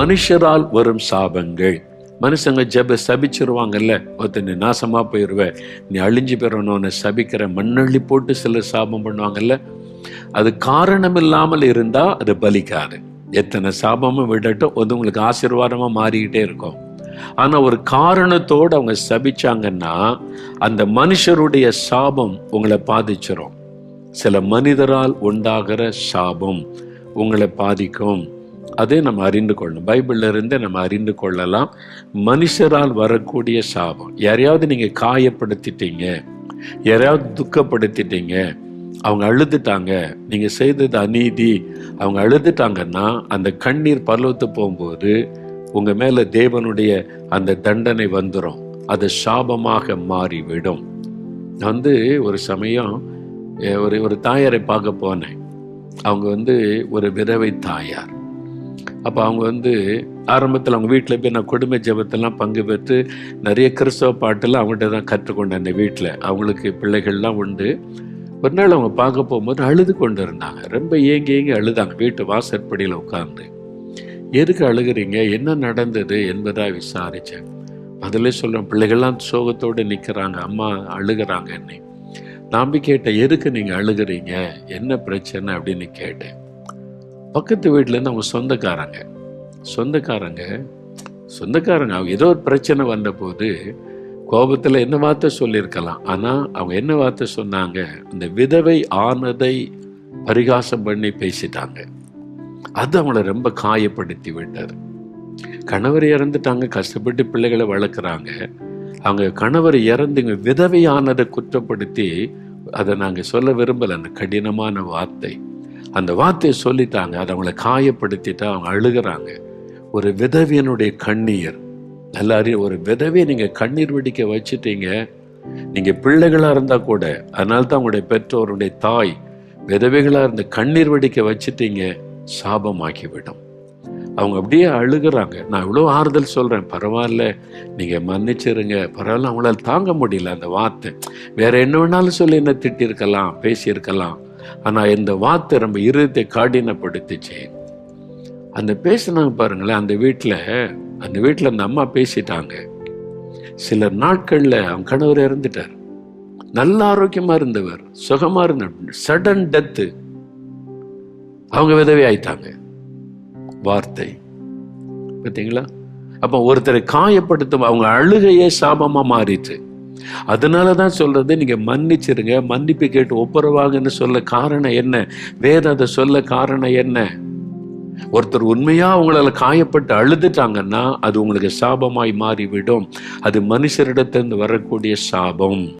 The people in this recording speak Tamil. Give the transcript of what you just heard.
மனுஷரால் வரும் சாபங்கள். மனுஷங்க ஜெப சபிச்சிருவாங்கல்ல ஒருத்தர் நீ நாசமாக போயிடுவேன் நீ அழிஞ்சு போயிடணும்னு சபிக்கிற மண்ணள்ளி போட்டு சிலர் சாபம் பண்ணுவாங்கல்ல அது காரணம் இல்லாமல் இருந்தால் அது பலிக்காது. எத்தனை சாபமும் விடட்டும் அது உங்களுக்கு ஆசீர்வாதமாக மாறிக்கிட்டே இருக்கும். ஆனால் ஒரு காரணத்தோடு அவங்க சபிச்சாங்கன்னா அந்த மனுஷருடைய சாபம் உங்களை பாதிச்சிடும் சில மனிதரால் உண்டாகிற சாபம் உங்களை பாதிக்கும். அதை நம்ம அறிந்து கொள்ளணும். பைபிளிலிருந்து நம்ம அறிந்து கொள்ளலாம். மனுஷரால் வரக்கூடிய சாபம். யாரையாவது நீங்கள் காயப்படுத்திட்டீங்க யாரையாவது துக்கப்படுத்திட்டீங்க அவங்க அழுதுட்டாங்க நீங்கள் செய்தது அநீதி அவங்க அழுதுட்டாங்கன்னா அந்த கண்ணீர் பருவத்து போகும்போது உங்கள் மேலே தேவனுடைய அந்த தண்டனை வந்துடும் அது சாபமாக மாறிவிடும். நான் வந்து ஒரு சமயம் ஒரு ஒரு தாயாரை பார்க்க போனேன். அவங்க வந்து ஒரு விதவை தாயார். அப்போ அவங்க வந்து ஆரம்பத்தில் அவங்க வீட்டில் போய் நான் கொடுமை ஜெபத்தெல்லாம் பங்கு பெற்று நிறைய கிறிஸ்தவ பாட்டெல்லாம் அவங்கள்ட்ட தான் கற்றுக்கொண்டேன் அந்த வீட்டில் அவங்களுக்கு பிள்ளைகள்லாம் உண்டு. ஒரு நாள் அவங்க பார்க்க போகும்போது அழுது கொண்டு இருந்தாங்க ரொம்ப ஏங்கி ஏங்கி அழுதாங்க. வீட்டு வாசற்படியில் உட்காந்து எதுக்கு அழுகுறீங்க? என்ன நடந்தது? என்பதாக விசாரித்தேன் அதில் சொல்கிறேன் பிள்ளைகள்லாம் சோகத்தோடு நிற்கிறாங்க அம்மா அழுகிறாங்க. என்னை. நான் கேட்டேன். எதுக்கு நீங்கள் அழுகுறீங்க? என்ன பிரச்சனை? அப்படின்னு கேட்டேன். பக்கத்து வீட்டிலேருந்து அவங்க சொந்தக்காரங்க. சொந்தக்காரங்க சொந்தக்காரங்க அவங்க ஏதோ ஒரு பிரச்சனை வந்தபோது கோபத்தில் என்ன வார்த்தை சொல்லியிருக்கலாம். ஆனால் அவங்க என்ன வார்த்தை சொன்னாங்க? இந்த விதவை ஆனதை பரிகாசம் பண்ணி பேசிட்டாங்க. அது அவங்கள ரொம்ப காயப்படுத்தி விட்டது. கணவர் இறந்துட்டாங்க கஷ்டப்பட்டு பிள்ளைகளை வளர்க்குறாங்க. அவங்க கணவர் இறந்து விதவையானதை குற்றப்படுத்தி அதை நாங்கள் சொல்ல விரும்பலை. அந்த கடினமான வார்த்தை. அந்த வார்த்தையை சொல்லிட்டாங்க. அதை அவங்கள காயப்படுத்திட்டு அவங்க அழுகிறாங்க. ஒரு விதவியனுடைய கண்ணீர். எல்லாரையும் ஒரு விதவையை நீங்கள் கண்ணீர் வெடிக்க வச்சுட்டீங்க. நீங்கள் பிள்ளைகளாக இருந்தால் கூட அதனால தான் உங்களுடைய பெற்றோருடைய தாய் விதவைகளாக இருந்து கண்ணீர் வெடிக்க வச்சுட்டீங்க சாபமாக்கிவிடும் அவங்க அப்படியே அழுகுறாங்க. நான் இவ்வளோ ஆறுதல் சொல்கிறேன் பரவாயில்ல நீங்கள் மன்னிச்சிருங்க. பரவாயில்ல அவங்களால தாங்க முடியல அந்த வார்த்தை. வேற என்ன வேணாலும் சொல்லி என்ன திட்டிருக்கலாம் பேசியிருக்கலாம். ஆனால் இந்த வார்த்தை ரொம்ப இருதயத்தை காடினப்படுத்துச்சு. அந்த பேசினாங்க பாருங்களேன் அந்த வீட்டில் அந்த வீட்டில் அந்த அம்மா பேசிட்டாங்க. சில நாட்களில் அவன் கணவர் இறந்துட்டார். நல்ல ஆரோக்கியமா இருந்தவர் சுகமா இருந்தார் சடன் டெத்து அவங்க விதவை ஆயிட்டாங்க. வார்த்தை. பார்த்தீங்களா அப்போ ஒருத்தரை காயப்படுத்தும் அவங்க அழுகையே சாபமாக மாறிட்டு அதனால தான் சொல்கிறது நீங்கள் மன்னிச்சிருங்க மன்னிப்பு கேட்டு ஒப்புரவாங்கன்னு சொல்ல காரணம் என்ன? வேத அதை சொல்ல காரணம் என்ன? ஒருத்தர் உண்மையாக அவங்களால காயப்பட்டு அழுதுட்டாங்கன்னா அது உங்களுக்கு சாபமாய் மாறிவிடும். அது மனுஷரிடத்திலிருந்து வரக்கூடிய சாபம்.